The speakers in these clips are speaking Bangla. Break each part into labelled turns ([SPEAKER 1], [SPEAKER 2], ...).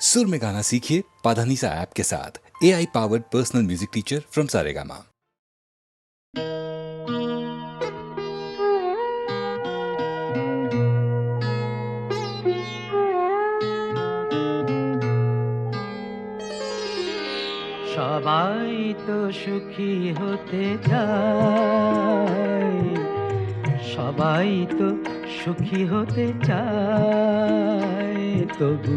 [SPEAKER 1] सुर में गाना सीखिए पाधानीसा ऐप के साथ A I powered personal music teacher from Saregama
[SPEAKER 2] সবাই তো সুখী হতে চায় সবাই তো সুখী হতে চায় তবু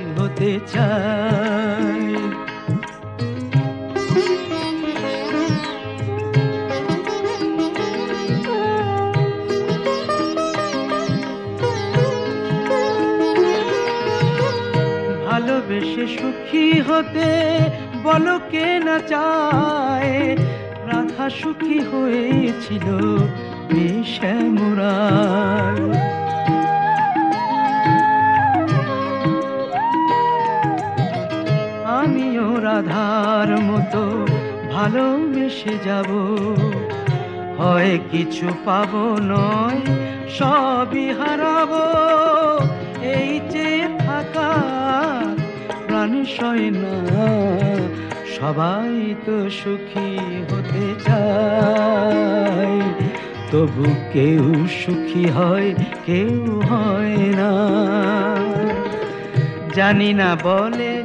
[SPEAKER 2] হতে চায় ভালোবেসে সুখী হতে বলো কে না চায়? রাধা সুখী হয়েছিল শ্যামরায়। রাধার মতো ভালোবেসে যাব। হয় কিছু পাব নয়, সবই হারাবো। এই যে থাকা প্রাণ সয় না, সবাই তো সুখী হতে চায়। তবু কেউ সুখী হয়, কেউ হয় না। জানি না বলে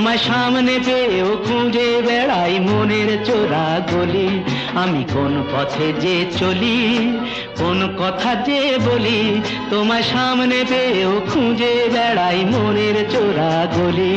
[SPEAKER 2] তোমার সামনে পেয়েও খুঁজে বেড়াই মনের চোরা গলি। আমি কোন পথে যে চলি, কোন কথা যে বলি, তোমায় সামনে পেয়েও খুঁজে বেড়াই মনের চোরা গলি।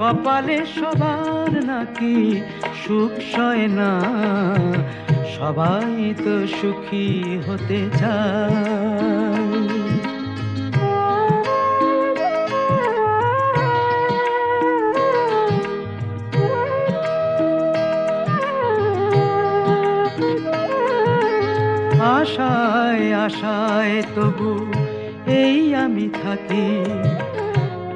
[SPEAKER 2] কপালে সবার নাকি সুখ সয় না? সবাই তো সুখী হতে চায়। আশায় আশায় তবু এই আমি থাকি।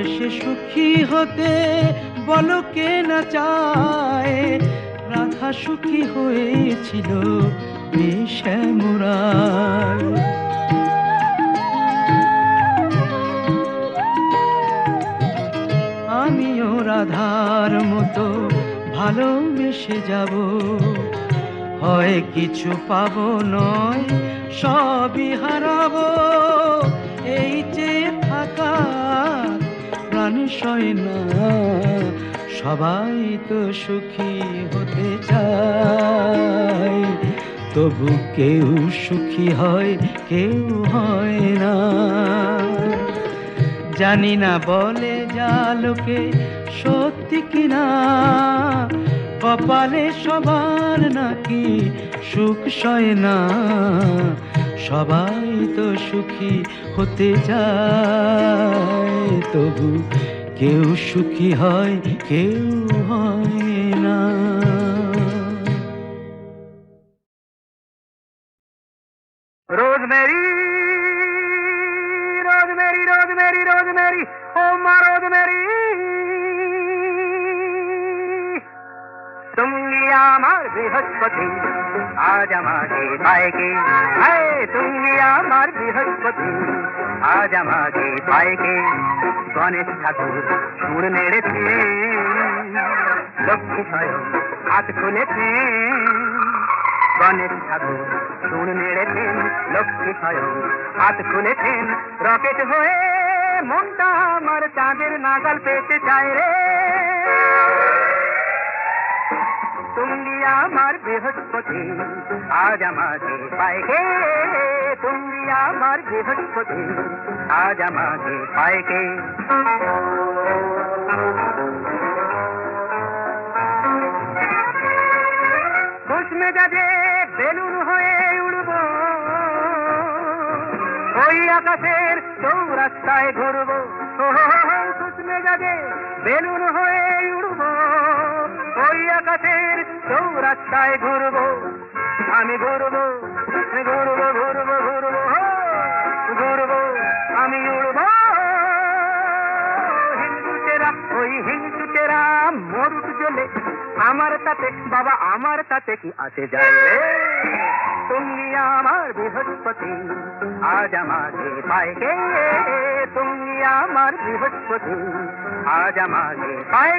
[SPEAKER 2] ভালোবেসে সুখী হতে বলো কে না চায়? রাধা সুখী হয়েছিল শ্যামরায় আমিও রাধার মতো ভালোবেসে যাব। হয় কিছু পাব নয়, সবই হারাবো। এই যে প্রাণ সয় না সবাই তো সুখী হতে চায়। তবু কেউ সুখী হয়, কেউ হয় না। জানি না বলে যা লোকে সত্যি কিনা, কপালে সবার নাকি সুখ সয় না সবাই তো সুখী হতে চায় তবু কেউ সুখী হয় কেউ হয় না
[SPEAKER 3] Rosemary, Rosemary, Rosemary, Rosemary, oh my Rosemary. আমার বৃহস্পতি আজ আমাকে পায়কে হায় তুমি আমার বৃহস্পতি আজ আমাকে পায়কে গণেশ ঠাকুর সুর নেড়েছে লক্ষ্মী স্বয়ং হাত খুলেছে গণেশ ঠাকুর সুর নেড়েছেন লক্ষ্মী স্বয়ং হাত খুলেছেন রকেট হয়ে মনটা আমার চাঁদের নাগাল পেতে চায় রে তুমি আমার বৃহস্পতি, আজ আমাকে পায় তুমি আমার বৃহস্পতি, আজ আমাকে পায় গে মেজাজে বেলুন হয়ে উড়ব, ওই আকাশের চৌরাস্তায় ঘুরবো। খুশ মেজাজে বেলুন হয়ে আকাশের চৌরাস্তায় ঘুরবো। আমি ঘুরবো ঘুরবো ঘুরবো ঘুরবো ঘুরবো। আমি উড়বো। হিন্দুচেরা ওই হিন্দুচেরা মরুক জ্বলে আমার তাতে, বাবা, আমার তাতে কি আছে যায় তুমি আমার বৃহস্পতি, আজ আমাকে পায় তুমি আমার বৃহস্পতি, আজ আমাকে পায়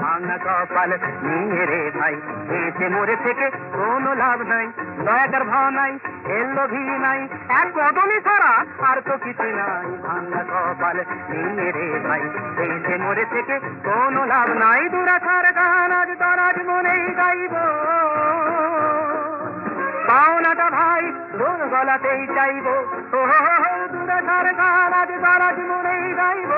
[SPEAKER 3] ভাঙা কপাল নিয়ে রে ভাই, এতে মরে থেকে কোনো লাভ নাই। দয়াকার ভাব নাই, এলো ভি নাই। এক বদলি ছাড়া আর তো কিছু নাই। ভাঙা কপাল নিয়ে রে ভাই, এতে মরে থেকে কোনো লাভ নাই। দুরাচার গান আজ দরাজ মনেই গাইব। পাওনাটা ভাই তোর গলাতেই চাইব ও দুরাচার গান আজ দরাজ মনেই গাইব।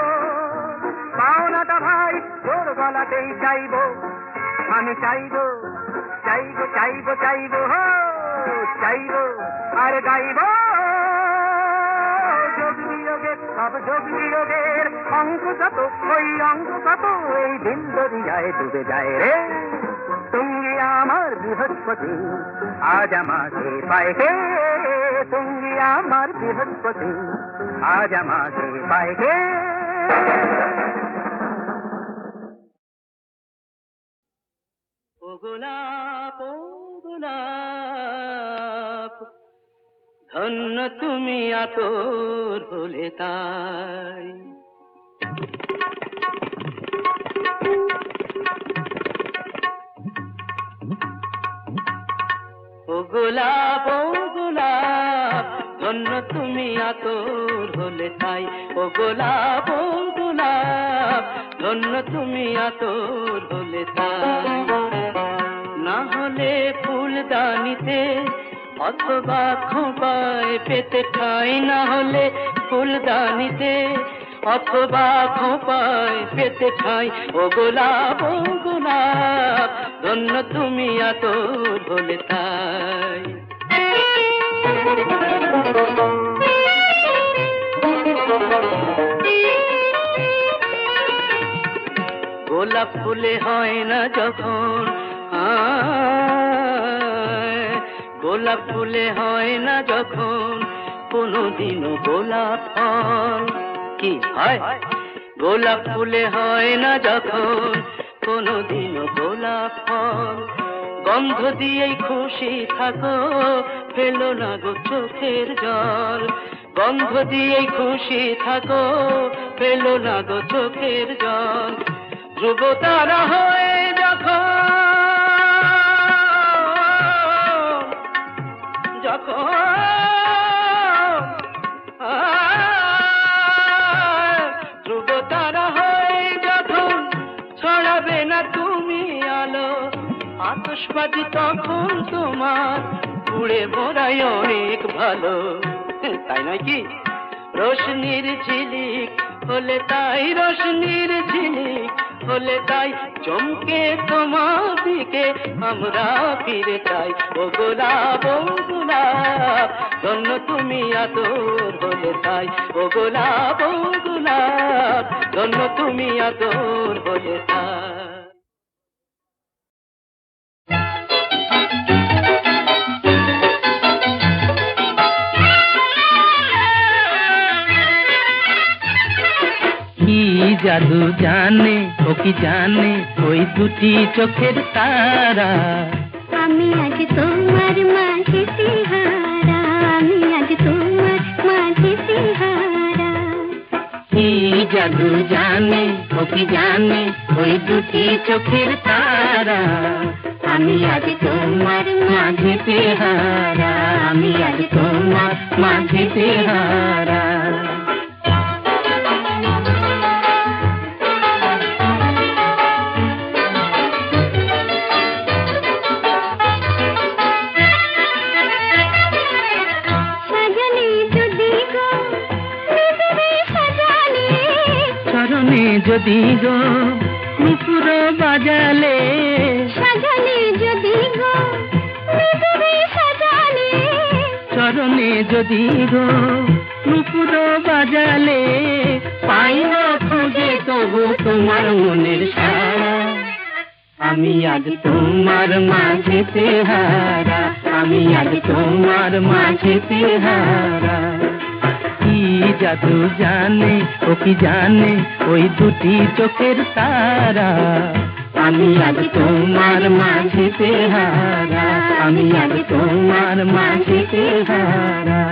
[SPEAKER 3] পাওনাটা ভাই তোর গলাতেই চাইব। আমি চাইব চাইব চাইব চাইব, হো, চাইব, আর গাইব। সব যোগ বিয়োগের অঙ্ক কত ওই অঙ্ক কত এই দিন দরিয়ায় ডুবে যায় রে। তুমি আমার বৃহস্পতি, আজ আমাকে হে তুমি আমার বৃহস্পতি, আজ আমাকে
[SPEAKER 4] ও গোলাপ গোলাপ ধন্য তুমি আতর হলে তাই। ও গোলাপ ও গোলাপ, ধন্য তুমি আতর হলে তাই। ও গোলাপ ও গোলাপ, ধন্য তুমি আতর হলে তাই। না হলে ফুলদানিতে অথবা খোপায় পেতে ঠাই না হলে ফুলদানিতে অথবা খোপায় পেতে ঠাই ও গোলাপ ও গোলাপ, ধন্য তুমি এত বলে তাই। গোলাপ ফুলে হয় না যখন গোলাপ ফুলে হয় না যখন কোনোদিনও গোলাপ ফল কি? হয়? গোলাপ ফুলে হয় না যখন, কোনোদিনও গোলাপ ফল। গন্ধ দিয়েই খুশি থাকো, ফেলো না গো চোখের জল। গন্ধ দিয়েই খুশি থাকো, ফেলো না গো চোখের জল। ধ্রুব তারা হয়ে যখন আমরা ফিরে চাই। ও গোলাপ ও গোলাপ ধন্য তুমি আদর বলে তাই ও গোলাপ ও গোলাপ ধন্য তুমি আদর বলে তাই কি জাদু জানে ও কি জানে ওই দুটি চোখের তারা
[SPEAKER 5] আমি আজ তোমার মাঝে সিহারা আমি আজ তোমার মাঝে সিহারা
[SPEAKER 4] কি জাদু জানে ও কি জানে ওই দুটি চোখের তারা
[SPEAKER 5] আমি আজ তোমার
[SPEAKER 4] মাঝে তেহারা আমি আজ তোমার মাঝে তেহারা
[SPEAKER 5] যদি গো
[SPEAKER 4] নুপুর বাজালে।
[SPEAKER 5] সাজালে যদি গো সাজালে।
[SPEAKER 4] চরণে যদি গো নুপুর বাজালে। পাই না খুঁজে তবু তোমার মনের সারা। আমি আজ তোমার মাঝেতে হারা আমি আজ তোমার মাঝেতে হারা জাদু জানে ও কি জানে? ওই দুটি চোখের তারা। আমি আজ তোমার মাঝেতে হারা আমি আজ তোমার মাঝেতে হারা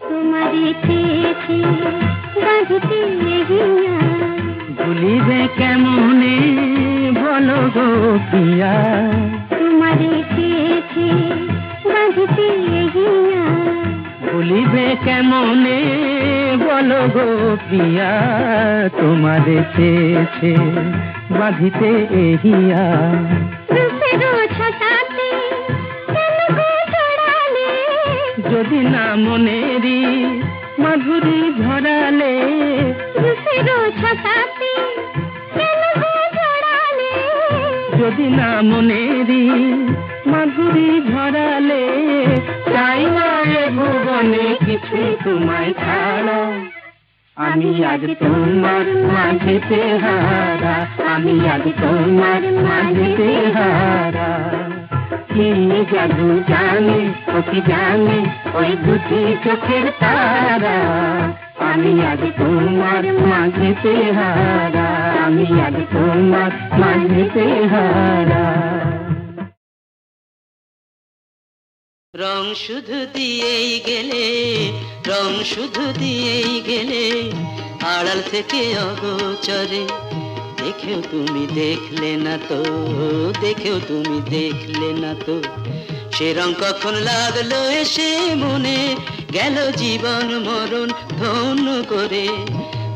[SPEAKER 5] তোমারে চেয়েছি বাঁধিতে হিয়া
[SPEAKER 4] ভুলিবে কেমনে? গো পিয়া
[SPEAKER 5] তোমারে চেয়েছি বাঁধিতে হিয়া
[SPEAKER 4] ভুলিবে কেমনে? বলো গো প্রিয়া তোমারে চেয়েছে বাঁধিতে এহিয়া। যদি না মনেরি মাধুরী ঝরালে
[SPEAKER 5] রূপেরও
[SPEAKER 4] যদি না মনেরি মাধুরী ঝরালে চাই না এ ভুবনে কিছু তোমায় ছাড়া। আমি আজ তোমার মাঝেতে হারা আমি আজ তোমার মাঝেতে হারা কি জাদু জানে, ও কি জানে, ওই দুটি চোখের তারা। আমি আজ তোমার মাঝেতে হারা আমি আজ তোমার মাঝেতে হারা
[SPEAKER 6] রং শুধু দিয়েই গেলে, রং শুধু দিয়েই গেলে, আড়াল থেকে অগোচরে। দেখেও তুমি দেখলে না তো, দেখেও তুমি দেখলে না তো। সে রং কখন লাগল এসে মনে? গেল জীবন মরণ ধন্য করে।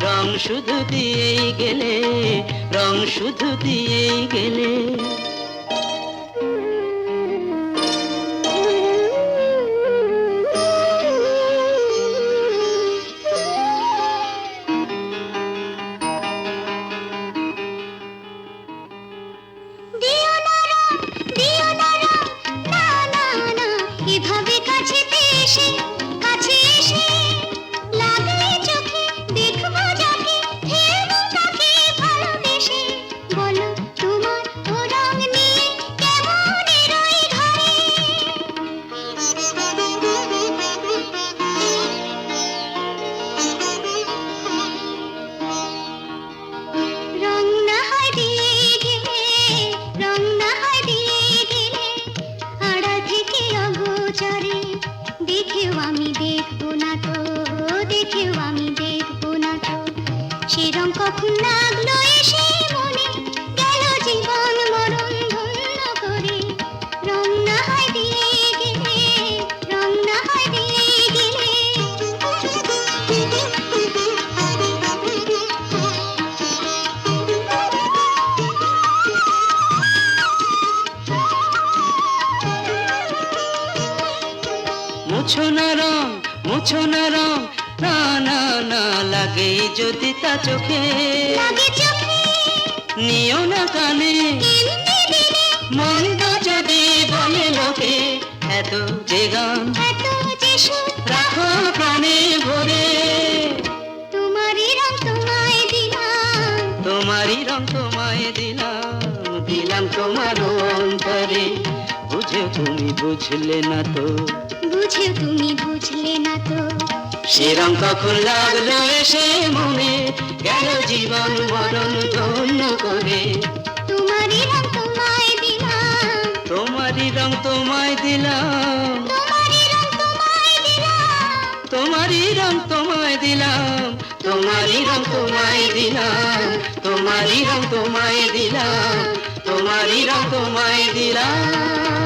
[SPEAKER 6] রং শুধু দিয়েই গেলে, রং শুধু দিয়েই গেলে।
[SPEAKER 5] এভাবে কাছেতে
[SPEAKER 6] মুছো না রং মুছো না রং। না না না লাগে যদি তা চোখে। নিও না কানে। মন্দ যদি বলে লোকে এত যে গান রাখো প্রাণে ভরে।
[SPEAKER 5] তোমারই রং তোমায় দিলাম।
[SPEAKER 6] তোমারই রং তোমায় দিলাম দিলাম তোমার অন্তরে। বুঝে তুমি বুঝলে না তো।
[SPEAKER 5] বুঝেও তুমি বুঝলে না তো?
[SPEAKER 6] সে রং কখন লাগল এসে মনে গেল জীবন মরণ ধন্য করে।
[SPEAKER 5] তোমারই রং তোমায় দিলাম।
[SPEAKER 6] তোমারই রং তোমায় দিলাম।
[SPEAKER 5] তোমারই রং তোমায় দিলাম।
[SPEAKER 6] তোমারই রং তোমায় দিলাম। তোমারই রং তোমায় দিলাম। তোমারই রং তোমায় দিলাম।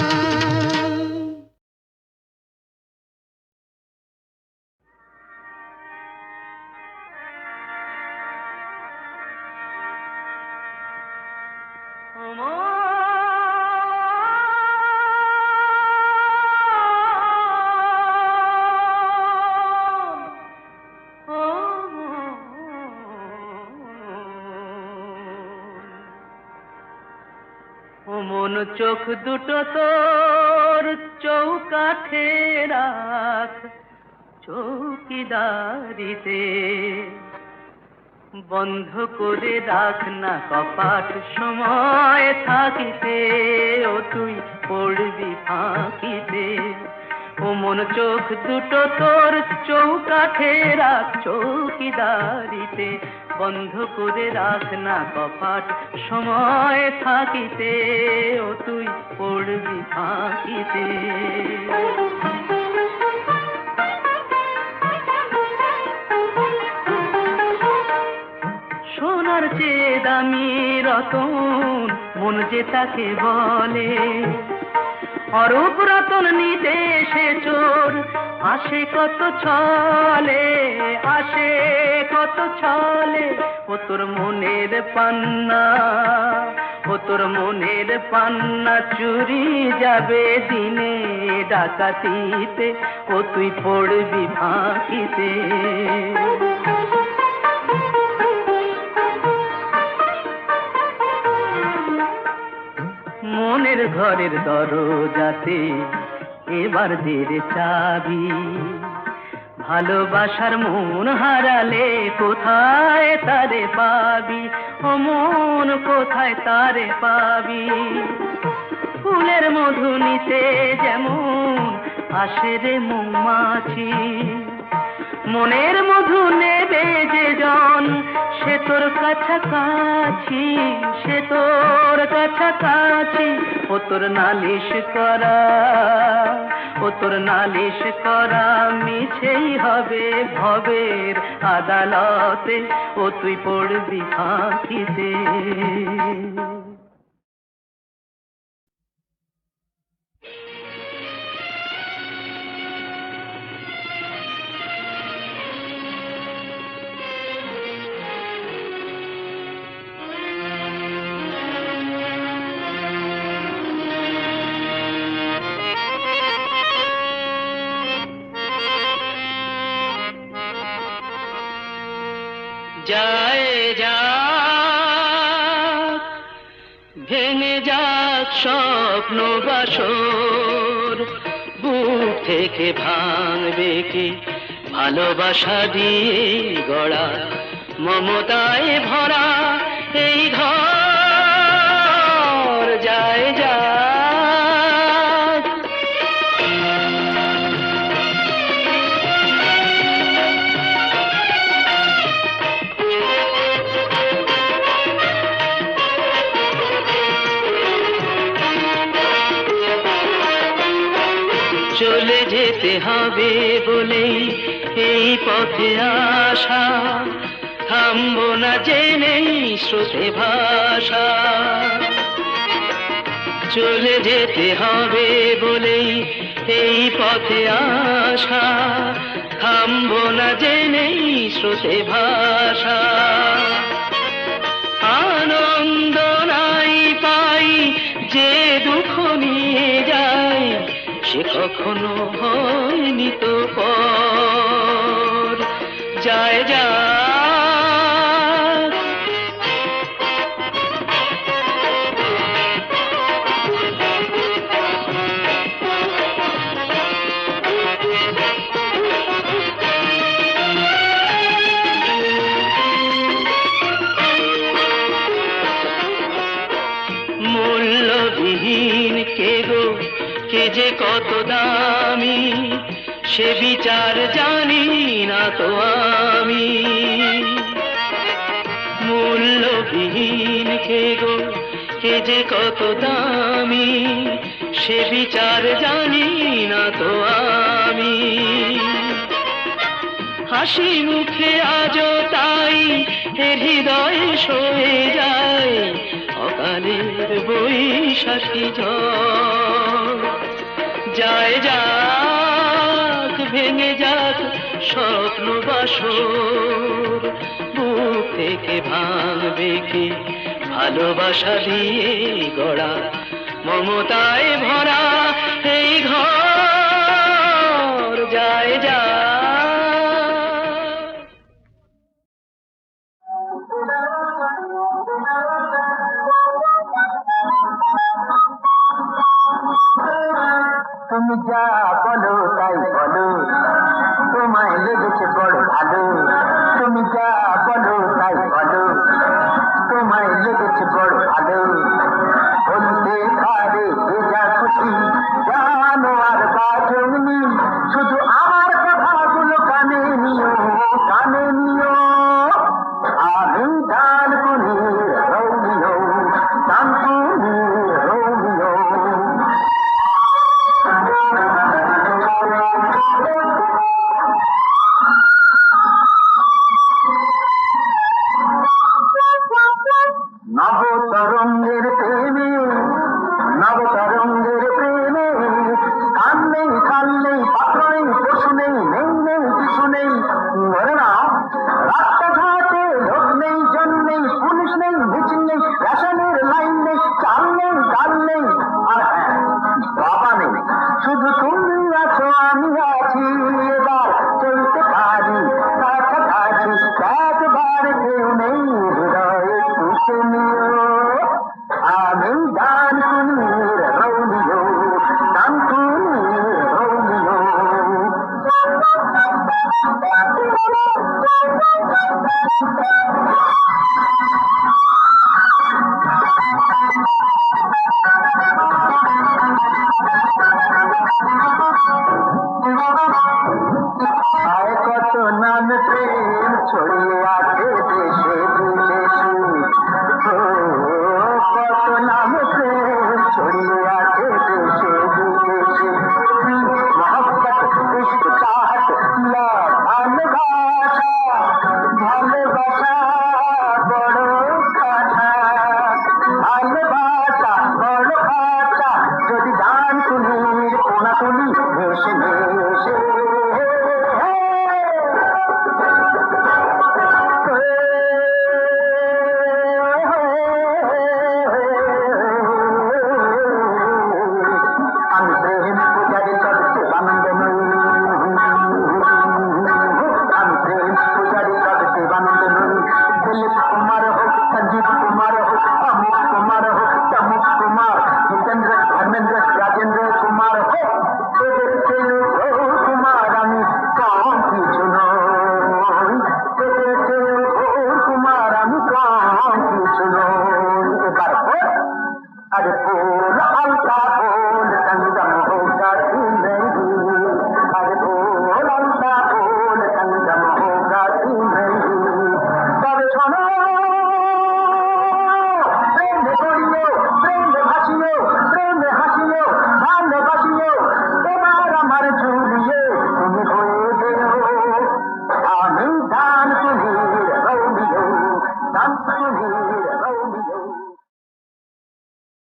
[SPEAKER 4] চোখ দুটো তোর চৌকাঠে রাখ, চৌকিদারিতে। বন্ধ করে রাখ না কপাট, সময় থাকিতে ও তুই পড়বি ফাঁকিতে। ও মন চোখ দুটো তোর চৌকাঠে রাখ, চৌকিদারিতে। বন্ধ করে রাখ না কপাট। সময় থাকিতে ও তুই পড়বি ফাঁকিতে। সোনার চেয়ে দামি রতন, মন যে তাকে বলে। অরূপ রতন নিতে সে চোর আসে কত ছলে আসে কত ছলে, ও তোর মনের পান্না, ও তোর মনের পান্না চুরি যাবে দিনে ডাকাতিতে, ও তুই পড়বি ফাঁকিতে। মনের ঘরের দরজাতে এবার দের চাবি। ভালোবাসার মন হারালে কোথায় তারে পাবি? ও মন কোথায় তারে পাবি? ফুলের মধু নিতে যেমন আসে রে মৌমাছি, মনের মধু নেবে যে জন সে তোর কাছাকাছি, সে তোর কাছাকাছি। ও তোর নালিশ করা, ও তোর নালিশ করা মিছেই হবে ভবের আদালতে। ও তুই পড়বি ফাঁকিতে। স্বপ্ন বাসর। বুক থেকে ভাঙবে কি? ভালোবাসা দিয়ে গড়া মমতায় ভরা যেতে হবে বলেই এই পথে আসা। থামবো না জেনেই স্রোতে ভাষা চলে যেতে হবে বলেই এই পথে আসা। থামবো না জেনেই স্রোতে ভাষা আনন্দ নাই পাই, যে দুঃখ নিয়ে যায় সে কখনো হয়নি তো পর। যায় যায়। সে বিচার জানি না তো আমি। মূল্যবিহীন কে গো, কে যে কত দামি, সে বিচার জানি না তো আমি। হাসি মুখে আজও তাই এ হৃদয়ে সয়ে যায়, অকালের বৈশাখী যায় যাক ভেঙে যাক স্বপ্ন বাসর। বুক থেকে ভাঙবে কি? ভালোবাসা দিয়ে গড়া মমতায় ভরা এই ঘর যায় যায়
[SPEAKER 7] তুমি যা বলো তাই তুমি যা